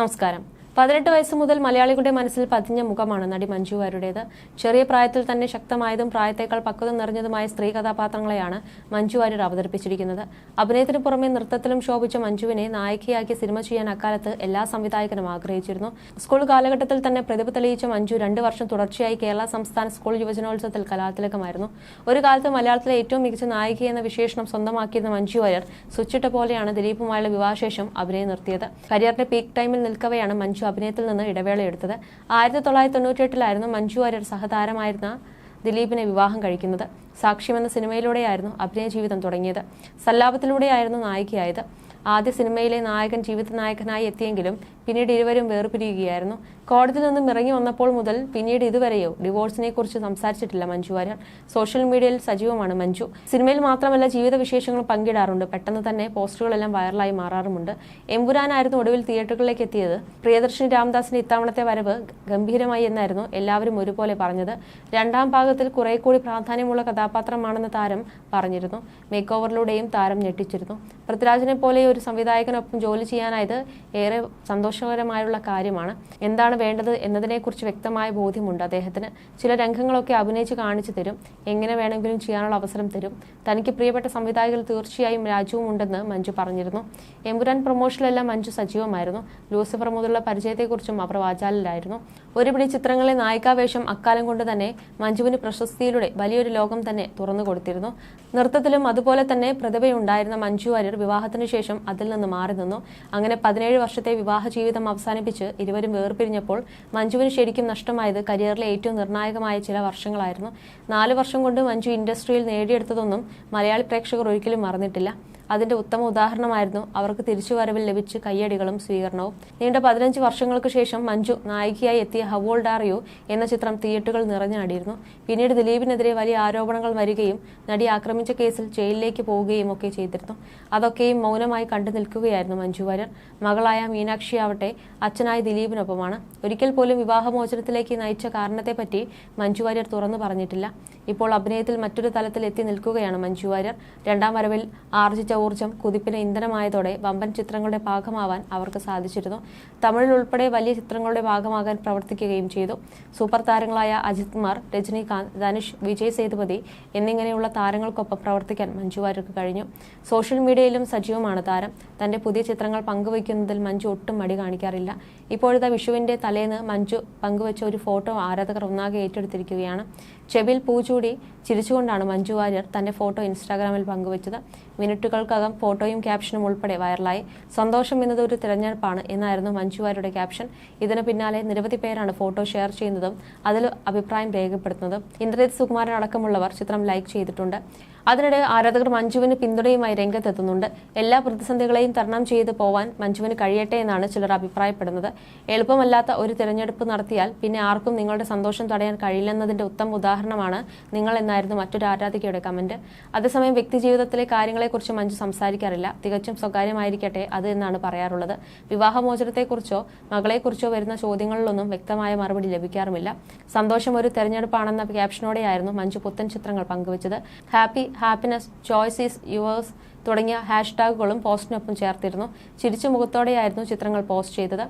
നമസ്കാരം. പതിനെട്ട് വയസ്സ് മുതൽ മലയാളികളുടെ മനസ്സിൽ പതിഞ്ഞ മുഖമാണ് നടി മഞ്ജു വാര്യരുടേത്. ചെറിയ പ്രായത്തിൽ തന്നെ ശക്തമായതും പ്രായത്തേക്കാൾ പക്വത നിറഞ്ഞതുമായ സ്ത്രീ കഥാപാത്രങ്ങളെയാണ് മഞ്ജു വാര്യർ അവതരിപ്പിച്ചിരിക്കുന്നത്. അഭിനയത്തിന് പുറമെ നൃത്തത്തിലും ശോഭിച്ച മഞ്ജുവിനെ നായികയാക്കി സിനിമ ചെയ്യാൻ അക്കാലത്ത് എല്ലാ സംവിധായകനും ആഗ്രഹിച്ചിരുന്നു. സ്കൂൾ കാലഘട്ടത്തിൽ തന്നെ പ്രതിഭ തെളിയിച്ച മഞ്ജു രണ്ട് വർഷം തുടർച്ചയായി കേരള സംസ്ഥാന സ്കൂൾ യുവജനോത്സവത്തിൽ കലാതിലകമായിരുന്നു. ഒരു കാലത്ത് മലയാളത്തിലെ ഏറ്റവും മികച്ച നായിക എന്ന വിശേഷണം സ്വന്തമാക്കിയിരുന്ന മഞ്ജു വാര്യർ സ്വിച്ചിട്ട പോലെയാണ് ദിലീപുമായുള്ള വിവാഹശേഷം അഭിനയം നിർത്തിയത്. കരിയറിന്റെ പീക്ക് ടൈമിൽ നിൽക്കവെയാണ് മഞ്ജു അഭിനയത്തിൽ നിന്ന് ഇടവേള എടുത്തത്. ആയിരത്തി തൊള്ളായിരത്തി തൊണ്ണൂറ്റിയെട്ടിലായിരുന്നു മഞ്ജു വാര്യർ സഹതാരമായിരുന്ന ദിലീപിനെ വിവാഹം കഴിക്കുന്നത്. സാക്ഷ്യം എന്ന സിനിമയിലൂടെയായിരുന്നു അഭിനയ ജീവിതം തുടങ്ങിയത്. സല്ലാപത്തിലൂടെയായിരുന്നു നായികയായത്. ആദ്യ സിനിമയിലെ നായകൻ ജീവിത നായകനായി എത്തിയെങ്കിലും പിന്നീട് ഇരുവരും വേർപിരിയുകയായിരുന്നു. കോടതിയിൽ നിന്നും ഇറങ്ങി വന്നപ്പോൾ മുതൽ പിന്നീട് ഇതുവരെയോ ഡിവോഴ്സിനെ കുറിച്ച് സംസാരിച്ചിട്ടില്ല മഞ്ജു വാര്യർ. സോഷ്യൽ മീഡിയയിൽ സജീവമാണ് മഞ്ജു. സിനിമയിൽ മാത്രമല്ല ജീവിത വിശേഷങ്ങൾ പങ്കിടാറുണ്ട്. പെട്ടെന്ന് തന്നെ പോസ്റ്റുകളെല്ലാം വൈറലായി മാറാറുമുണ്ട്. എമ്പുരാനായിരുന്നു ഒടുവിൽ തിയേറ്ററുകളിലേക്ക് എത്തിയത്. പ്രിയദർശിനി രാംദാസിന്റെ ഇത്തവണത്തെ വരവ് ഗംഭീരമായി എന്നായിരുന്നു എല്ലാവരും ഒരുപോലെ പറഞ്ഞത്. രണ്ടാം ഭാഗത്തിൽ കുറെ കൂടി പ്രാധാന്യമുള്ള കഥാപാത്രമാണെന്ന് താരം പറഞ്ഞിരുന്നു. മേക്ക് ഓവറിലൂടെയും താരം ഞെട്ടിച്ചിരുന്നു. പൃഥ്വിരാജിനെ പോലെ ഒരു സംവിധായകനൊപ്പം ജോലി ചെയ്യാനായത് ഏറെ സന്തോഷകരമായുള്ള കാര്യമാണ്. എന്താണ് വേണ്ടത് എന്നതിനെക്കുറിച്ച് വ്യക്തമായ ബോധ്യമുണ്ട് അദ്ദേഹത്തിന്. ചില രംഗങ്ങളൊക്കെ അഭിനയിച്ച് കാണിച്ചു തരും. എങ്ങനെ വേണമെങ്കിലും ചെയ്യാനുള്ള അവസരം തരും. തനിക്ക് പ്രിയപ്പെട്ട സംവിധായകർ തീർച്ചയായും രാജുവും ഉണ്ടെന്ന് മഞ്ജു പറഞ്ഞിരുന്നു. എമ്പുരാൻ പ്രൊമോഷനിലെല്ലാം മഞ്ജു സജീവമായിരുന്നു. ലൂസിഫർ മുതലുള്ള പരിചയത്തെക്കുറിച്ചും അവർ വാചാലിലായിരുന്നു ഒരുപിടി ചിത്രങ്ങളിലെ നായികാവേഷം അക്കാലം കൊണ്ട് തന്നെ മഞ്ജുവിന് പ്രശസ്തിയിലൂടെ വലിയൊരു ലോകം തന്നെ തുറന്നു കൊടുത്തിരുന്നു. നൃത്തത്തിലും അതുപോലെ തന്നെ പ്രതിഭയുണ്ടായിരുന്ന മഞ്ജു വാര്യർ വിവാഹത്തിന് ശേഷം അതിൽ നിന്ന് മാറി നിന്നു. അങ്ങനെ പതിനേഴ് വർഷത്തെ വിവാഹ ജീവിതം അവസാനിപ്പിച്ച് ഇരുവരും വേർപിരിഞ്ഞപ്പോൾ മഞ്ജുവിന് ശരിക്കും നഷ്ടമായത് കരിയറിലെ ഏറ്റവും നിർണായകമായ ചില വർഷങ്ങളായിരുന്നു. നാല് വർഷം കൊണ്ട് മഞ്ജു ഇൻഡസ്ട്രിയിൽ നേടിയെടുത്തതൊന്നും മലയാളി പ്രേക്ഷകർ ഒരിക്കലും മറന്നിട്ടില്ല. അതിന്റെ ഉത്തമ ഉദാഹരണമായിരുന്നു. അവർക്ക് തിരിച്ചുവരവിൽ ലഭിച്ച കയ്യടികളും സ്വീകരണവും. നീണ്ട പതിനഞ്ച് വർഷങ്ങൾക്ക് ശേഷം മഞ്ജു നായികയായി എത്തിയ ഹവോൾഡ് ആർ യു എന്ന ചിത്രം തിയേറ്ററുകൾ നിറഞ്ഞാടിയിരുന്നു. പിന്നീട് ദിലീപിനെതിരെ വലിയ ആരോപണങ്ങൾ വരികയും നടി ആക്രമിച്ച കേസിൽ ജയിലിലേക്ക് പോവുകയും ഒക്കെ ചെയ്തിരുന്നു. അതൊക്കെയും മൗനമായി കണ്ടു നിൽക്കുകയായിരുന്നു മഞ്ജു വാര്യർ. മകളായ മീനാക്ഷി ആവട്ടെ അച്ഛനായ ദിലീപിനൊപ്പമാണ്. ഒരിക്കൽ പോലും വിവാഹമോചനത്തിലേക്ക് നയിച്ച കാരണത്തെപ്പറ്റി മഞ്ജു വാര്യർ തുറന്നു പറഞ്ഞിട്ടില്ല. ഇപ്പോൾ അഭിനയത്തിൽ മറ്റൊരു തലത്തിൽ എത്തി നിൽക്കുകയാണ് മഞ്ജു വാര്യർ. രണ്ടാം വരവിൽ ആർജിച്ച ഊർജം കുതിപ്പിന് ഇന്ധനമായതോടെ വമ്പൻ ചിത്രങ്ങളുടെ ഭാഗമാവാൻ അവർക്ക് സാധിച്ചിരുന്നു. തമിഴിൽ ഉൾപ്പെടെ വലിയ ചിത്രങ്ങളുടെ ഭാഗമാകാൻ പ്രവർത്തിക്കുകയും ചെയ്തു. സൂപ്പർ താരങ്ങളായ അജിത് കുമാർ രജനീകാന്ത് ധനുഷ് വിജയ് സേതുപതി എന്നിങ്ങനെയുള്ള താരങ്ങൾക്കൊപ്പം പ്രവർത്തിക്കാൻ മഞ്ജു വാര്യർക്ക് കഴിഞ്ഞു. സോഷ്യൽ മീഡിയയിലും സജീവമാണ് താരം. തന്റെ പുതിയ ചിത്രങ്ങൾ പങ്കുവയ്ക്കുന്നതിൽ മഞ്ജു ഒട്ടും മടി കാണിക്കാറില്ല. ഇപ്പോഴത്തെ വിഷുവിന്റെ തലേന്ന് മഞ്ജു പങ്കുവച്ച ഒരു ഫോട്ടോ ആരാധകർ ഒന്നാകെ ഏറ്റെടുത്തിരിക്കുകയാണ്. ചെവിൽ പൂച്ചൂടി ചിരിച്ചുകൊണ്ടാണ് മഞ്ജു വാര്യർ തന്റെ ഫോട്ടോ ഇൻസ്റ്റാഗ്രാമിൽ പങ്കുവച്ചത്. മിനിറ്റുകൾക്കകം ഫോട്ടോയും ക്യാപ്ഷനും ഉൾപ്പെടെ വൈറലായി. സന്തോഷം എന്നത് ഒരു തിരഞ്ഞെടുപ്പാണ് എന്നായിരുന്നു മഞ്ജുവാരുടെ ക്യാപ്ഷൻ. ഇതിന് പിന്നാലെ നിരവധി പേരാണ് ഫോട്ടോ ഷെയർ ചെയ്യുന്നതും അതിൽ അഭിപ്രായം രേഖപ്പെടുത്തുന്നതും. ഇന്ദ്രജിത് സുകുമാരൻ അടക്കമുള്ളവർ ചിത്രം ലൈക്ക് ചെയ്തിട്ടുണ്ട്. അതിനിടെ ആരാധകർ മഞ്ജുവിന് പിന്തുണയുമായി രംഗത്തെത്തുന്നുണ്ട്. എല്ലാ പ്രതിസന്ധികളെയും തരണം ചെയ്ത് പോവാൻ മഞ്ജുവിന് കഴിയട്ടെ എന്നാണ് ചിലർ അഭിപ്രായപ്പെടുന്നത്. എളുപ്പമല്ലാത്ത ഒരു തിരഞ്ഞെടുപ്പ് നടത്തിയാൽ പിന്നെ ആർക്കും നിങ്ങളുടെ സന്തോഷം തടയാൻ കഴിയില്ലെന്നതിന്റെ ഉത്തമ ഉദാഹരണമാണ് നിങ്ങൾ എന്നായിരുന്നു മറ്റൊരു ആരാധികയുടെ കമന്റ് അതേസമയം വ്യക്തിജീവിതത്തിലെ കാര്യങ്ങളെക്കുറിച്ച് മഞ്ജു സംസാരിക്കാറില്ല. തികച്ചും സ്വകാര്യമായിരിക്കട്ടെ അത് എന്നാണ് പറയാറുള്ളത്. വിവാഹമോചനത്തെക്കുറിച്ചോ മകളെക്കുറിച്ചോ വരുന്ന ചോദ്യങ്ങളിലൊന്നും വ്യക്തമായ മറുപടി ലഭിക്കാറുമില്ല. സന്തോഷം ഒരു തെരഞ്ഞെടുപ്പാണെന്ന ക്യാപ്ഷനോടെയായിരുന്നു മഞ്ജു പുത്തൻ ചിത്രങ്ങൾ പങ്കുവച്ചത്. Happy happiness choice is yours തുടങ്ങിയ ഹാഷ്ടാഗുകളും പോസ്റ്റിനൊപ്പം ചേർത്തിരുന്നു. ചിരിച്ച മുഖത്തോടെയായിരുന്നു ചിത്രങ്ങൾ പോസ്റ്റ് ചെയ്തത്.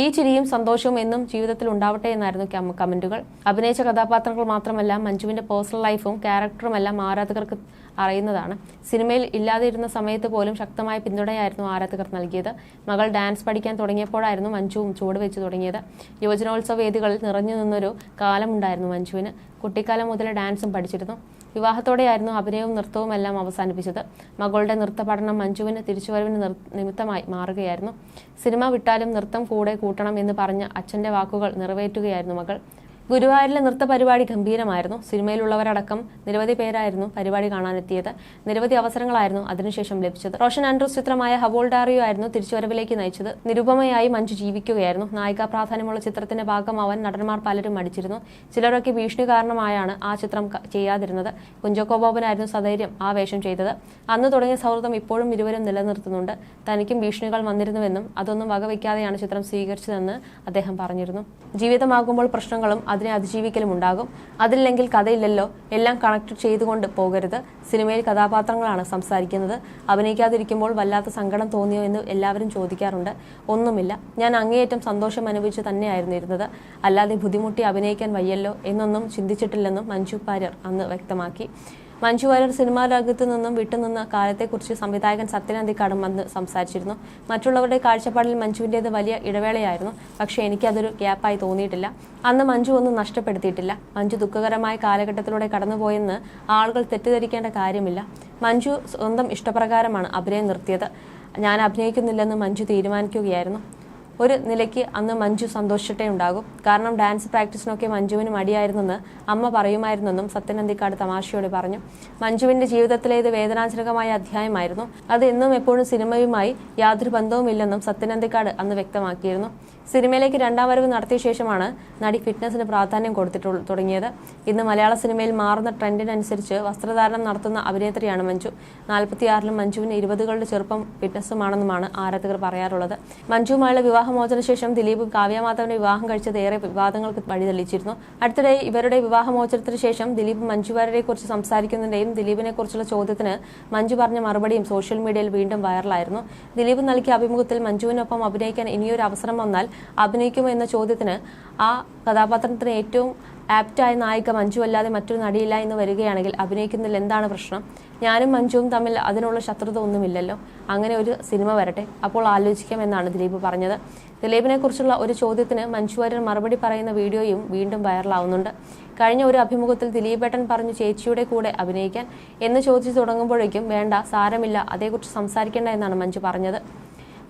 ഈ ചിരിയും സന്തോഷവും എന്നും ജീവിതത്തിൽ ഉണ്ടാവട്ടെ എന്നായിരുന്നു കമന്റുകൾ അഭിനയിച്ച കഥാപാത്രങ്ങൾ മാത്രമല്ല മഞ്ജുവിന്റെ പേഴ്സണൽ ലൈഫും ക്യാരക്ടറും എല്ലാം ആരാധകർക്ക് അറിയുന്നതാണ്. സിനിമയിൽ ഇല്ലാതിരുന്ന സമയത്ത് പോലും ശക്തമായ പിന്തുണയായിരുന്നു ആരാധകർ നൽകിയത്. മകൾ ഡാൻസ് പഠിക്കാൻ തുടങ്ങിയപ്പോഴായിരുന്നു മഞ്ജുവും ചുവടുവെച്ച് തുടങ്ങിയത്. യുവജനോത്സവ വേദികളിൽ നിറഞ്ഞു നിന്നൊരു കാലമുണ്ടായിരുന്നു മഞ്ജുവിന്. കുട്ടിക്കാലം മുതലേ ഡാൻസും പഠിച്ചിരുന്നു. വിവാഹത്തോടെയായിരുന്നു അഭിനയവും നൃത്തവും എല്ലാം അവസാനിപ്പിച്ചത്. മകളുടെ നൃത്ത പഠനം മഞ്ജുവിന് തിരിച്ചുവരവിന് നിമിത്തമായി മാറുകയായിരുന്നു. സിനിമ വിട്ടാലും നൃത്തം കൂടെ കൂട്ടണം എന്ന് പറഞ്ഞ അച്ഛന്റെ വാക്കുകൾ നിറവേറ്റുകയായിരുന്നു മകൾ. ഗുരുവായൂരിലെ നൃത്ത പരിപാടി ഗംഭീരമായിരുന്നു. സിനിമയിലുള്ളവരടക്കം നിരവധി പേരായിരുന്നു പരിപാടി കാണാനെത്തിയത്. നിരവധി അവസരങ്ങളായിരുന്നു അതിനുശേഷം ലഭിച്ചത്. റോഷൻ ആൻഡ്രൂസ് ചിത്രമായ ഹവോൾഡാറിയോ ആയിരുന്നു തിരിച്ചുവരവിലേക്ക് നയിച്ചത്. നിരുപമയായി മഞ്ജു ജീവിക്കുകയായിരുന്നു. നായികാ പ്രാധാന്യമുള്ള ചിത്രത്തിന്റെ ഭാഗമാവാൻ നടന്മാർ പലരും മടിച്ചിരുന്നു. ചിലരൊക്കെ ഭീഷണി കാരണമായാണ് ആ ചിത്രം ചെയ്യാതിരുന്നത്. കുഞ്ചോക്കോ ബോബനായിരുന്നു സധൈര്യം ആ വേഷം ചെയ്തത്. അന്ന് തുടങ്ങിയ സൗഹൃദം ഇപ്പോഴും ഇരുവരും നിലനിർത്തുന്നുണ്ട്. തനിക്കും ഭീഷണികൾ വന്നിരുന്നുവെന്നും അതൊന്നും വകവയ്ക്കാതെയാണ് ചിത്രം സ്വീകരിച്ചതെന്ന് അദ്ദേഹം പറഞ്ഞിരുന്നു. ജീവിതമാകുമ്പോൾ പ്രശ്നങ്ങളും അതിനെ അതിജീവിക്കലും ഉണ്ടാകും. അതില്ലെങ്കിൽ കഥയില്ലല്ലോ. എല്ലാം കണക്ട് ചെയ്തുകൊണ്ട് പോകരുത്. സിനിമയിൽ കഥാപാത്രങ്ങളാണ് സംസാരിക്കുന്നത്. അഭിനയിക്കാതിരിക്കുമ്പോൾ വല്ലാത്ത സങ്കടം തോന്നിയോ എന്ന് എല്ലാവരും ചോദിക്കാറുണ്ട്. ഒന്നുമില്ല. ഞാൻ അങ്ങേയറ്റം സന്തോഷം അനുഭവിച്ച് തന്നെയായിരുന്നു ഇരുന്നത്. അല്ലാതെ ബുദ്ധിമുട്ടി അഭിനയിക്കാൻ വയ്യല്ലോ എന്നൊന്നും ചിന്തിച്ചിട്ടില്ലെന്നും മഞ്ജു പാര്യർ അന്ന് വ്യക്തമാക്കി. മഞ്ജു വാര്യർ സിനിമാ ലോകത്ത് നിന്നും വിട്ടുനിന്ന കാലത്തെക്കുറിച്ച് സംവിധായകൻ സത്യനന്ദി വന്ന് സംസാരിച്ചിരുന്നു. മറ്റുള്ളവരുടെ കാഴ്ചപ്പാടിൽ മഞ്ജുവിന്റേത് വലിയ ഇടവേളയായിരുന്നു. പക്ഷേ എനിക്കതൊരു ഗ്യാപ്പായി തോന്നിയിട്ടില്ല. അന്ന് മഞ്ജു ഒന്നും നഷ്ടപ്പെടുത്തിയിട്ടില്ല. മഞ്ജു ദുഃഖകരമായ കാലഘട്ടത്തിലൂടെ കടന്നുപോയെന്ന് ആളുകൾ തെറ്റിദ്ധരിക്കേണ്ട കാര്യമില്ല. മഞ്ജു സ്വന്തം ഇഷ്ടപ്രകാരമാണ് അഭിനയം നിർത്തിയത്. ഞാൻ അഭിനയിക്കുന്നില്ലെന്ന് മഞ്ജു തീരുമാനിക്കുകയായിരുന്നു. ഒരു നിലയ്ക്ക് അന്ന് മഞ്ജു സന്തോഷിച്ചിട്ടേ ഉണ്ടാകും കാരണം ഡാൻസ് പ്രാക്ടീസിനൊക്കെ മഞ്ജുവിന് മടിയായിരുന്നെന്ന് അമ്മ പറയുമായിരുന്നെന്നും സത്യനന്ദിക്കാട് തമാശയോട് പറഞ്ഞു. മഞ്ജുവിന്റെ ജീവിതത്തിലെ ഇത് വേദനാജനകമായ അധ്യായമായിരുന്നു. അത് എന്നും എപ്പോഴും സിനിമയുമായി യാതൊരു ബന്ധവുമില്ലെന്നും സത്യനന്ദിക്കാട് അന്ന് വ്യക്തമാക്കിയിരുന്നു. സിനിമയിലേക്ക് രണ്ടാം വരവ് നടത്തിയ ശേഷമാണ് നടി ഫിറ്റ്നസിന് പ്രാധാന്യം കൊടുത്തിട്ടു തുടങ്ങിയത്. ഇന്ന് മലയാള സിനിമയിൽ മാറുന്ന ട്രെൻഡിനനുസരിച്ച് വസ്ത്രധാരണം നടത്തുന്ന അഭിനേത്രിയാണ് മഞ്ജു. നാൽപ്പത്തിയാറിലും മഞ്ജുവിന് ഇരുപതുകളുടെ ചെറുപ്പം ഫിറ്റ്നസ്സുമാണെന്നുമാണ് ആരാധകർ പറയാറുള്ളത്. മഞ്ജുവുമായുള്ള വിവാഹമോചന ശേഷം ദിലീപും കാവ്യമാധവനെ വിവാഹം കഴിച്ചത് ഏറെ വിവാദങ്ങൾക്ക് വഴിതെളിച്ചിരുന്നു അടുത്തിടെ ഇവരുടെ വിവാഹമോചനത്തിന് ശേഷം ദിലീപ് മഞ്ജു വാര്യരെ കുറിച്ച് സംസാരിക്കുന്നതിന്റെയും ദിലീപിനെ കുറിച്ചുള്ള ചോദ്യത്തിന് മഞ്ജു പറഞ്ഞ മറുപടിയും സോഷ്യൽ മീഡിയയിൽ വീണ്ടും വൈറലായിരുന്നു. ദിലീപ് നൽകിയ അഭിമുഖത്തിൽ മഞ്ജുവിനൊപ്പം അഭിനയിക്കാൻ ഇനിയൊരു അവസരം വന്നാൽ അഭിനയിക്കുമോ എന്ന ചോദ്യത്തിന് ആ കഥാപാത്രത്തിന് ഏറ്റവും ആപ്റ്റായ നായിക മഞ്ജു അല്ലാതെ മറ്റൊരു നടിയില്ല എന്ന് വരികയാണെങ്കിൽ അഭിനയിക്കുന്നതിൽ എന്താണ് പ്രശ്നം? ഞാനും മഞ്ജുവും തമ്മിൽ അതിനുള്ള ശത്രുത ഒന്നുമില്ലല്ലോ. അങ്ങനെ ഒരു സിനിമ വരട്ടെ. അപ്പോൾ ആലോചിക്കാം എന്നാണ് ദിലീപ് പറഞ്ഞത്. ദിലീപിനെ കുറിച്ചുള്ള ഒരു ചോദ്യത്തിന് മഞ്ജു വാര്യർ മറുപടി പറയുന്ന വീഡിയോയും വീണ്ടും വൈറലാവുന്നുണ്ട്. കഴിഞ്ഞ ഒരു അഭിമുഖത്തിൽ ദിലീപേട്ടൻ പറഞ്ഞു ചേച്ചിയുടെ കൂടെ അഭിനയിക്കാൻ എന്ന് ചോദിച്ചു തുടങ്ങുമ്പോഴേക്കും വേണ്ട സാരമില്ല അതേക്കുറിച്ച് സംസാരിക്കേണ്ട എന്നാണ് മഞ്ജു പറഞ്ഞത്.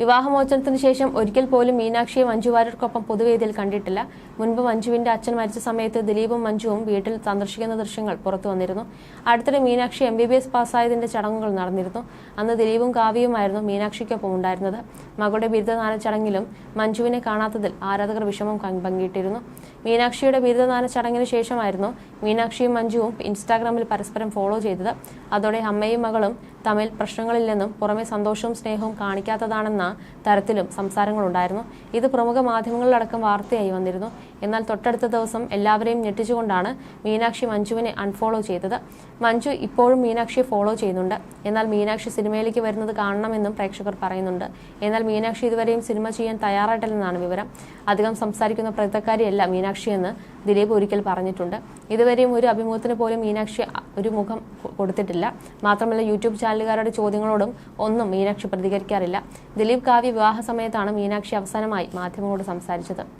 വിവാഹമോചനത്തിന് ശേഷം ഒരിക്കൽ പോലും മീനാക്ഷിയെ മഞ്ജു വാര്യർക്കൊപ്പം പൊതുവേദിയിൽ കണ്ടിട്ടില്ല. മുൻപ് മഞ്ജുവിന്റെ അച്ഛൻ മരിച്ച സമയത്ത് ദിലീപും മഞ്ജുവും വീട്ടിൽ സന്ദർശിക്കുന്ന ദൃശ്യങ്ങൾ പുറത്തു വന്നിരുന്നു. അടുത്തിടെ Meenakshi M B B S പാസ്സായതിന്റെ ചടങ്ങുകൾ നടന്നിരുന്നു. അന്ന് ദിലീപും കാവ്യയുമായിരുന്നു മീനാക്ഷിക്കൊപ്പം ഉണ്ടായിരുന്നത്. മകളുടെ ബിരുദദാന ചടങ്ങിലും മഞ്ജുവിനെ കാണാത്തതിൽ ആരാധകർ വിഷമം പങ്കിട്ടിരുന്നു മീനാക്ഷിയുടെ ബിരുദദാന ചടങ്ങിന് ശേഷമായിരുന്നു മീനാക്ഷിയും മഞ്ജുവും ഇൻസ്റ്റാഗ്രാമിൽ പരസ്പരം ഫോളോ ചെയ്തത്. അതോടെ അമ്മയും മകളും തമ്മിൽ പ്രശ്നങ്ങളില്ലെന്നും പുറമെ സന്തോഷവും സ്നേഹവും കാണിക്കാത്തതാണെന്ന തരത്തിലും സംസാരങ്ങളുണ്ടായിരുന്നു. ഇത് പ്രമുഖ മാധ്യമങ്ങളിലടക്കം വാർത്തയായി വന്നിരുന്നു. എന്നാൽ തൊട്ടടുത്ത ദിവസം എല്ലാവരെയും ഞെട്ടിച്ചുകൊണ്ടാണ് മീനാക്ഷി മഞ്ജുവിനെ അൺഫോളോ ചെയ്തത്. മഞ്ജു ഇപ്പോഴും മീനാക്ഷിയെ ഫോളോ ചെയ്യുന്നുണ്ട്. എന്നാൽ മീനാക്ഷി സിനിമയിലേക്ക് വരുന്നത് കാണണമെന്നും പ്രേക്ഷകർ പറയുന്നുണ്ട്. എന്നാൽ മീനാക്ഷി ഇതുവരെയും സിനിമ ചെയ്യാൻ തയ്യാറായിട്ടില്ലെന്നാണ് വിവരം. അധികം സംസാരിക്കുന്ന പ്രതിക്കാരിയല്ല മീനാക്ഷിയെന്ന് ദിലീപ് ഒരിക്കൽ പറഞ്ഞിട്ടുണ്ട്. ഇതുവരെയും ഒരു അഭിമുഖത്തിന് പോലും മീനാക്ഷി ഒരു മുഖം കൊടുത്തിട്ടില്ല. മാത്രമല്ല യൂട്യൂബ് ചാനലുകാരുടെ ചോദ്യങ്ങളോടും ഒന്നും മീനാക്ഷി പ്രതികരിക്കാറില്ല. ദിലീപ് കാവ്യ വിവാഹ സമയത്താണ് മീനാക്ഷി അവസാനമായി മാധ്യമങ്ങളോട് സംസാരിച്ചത്.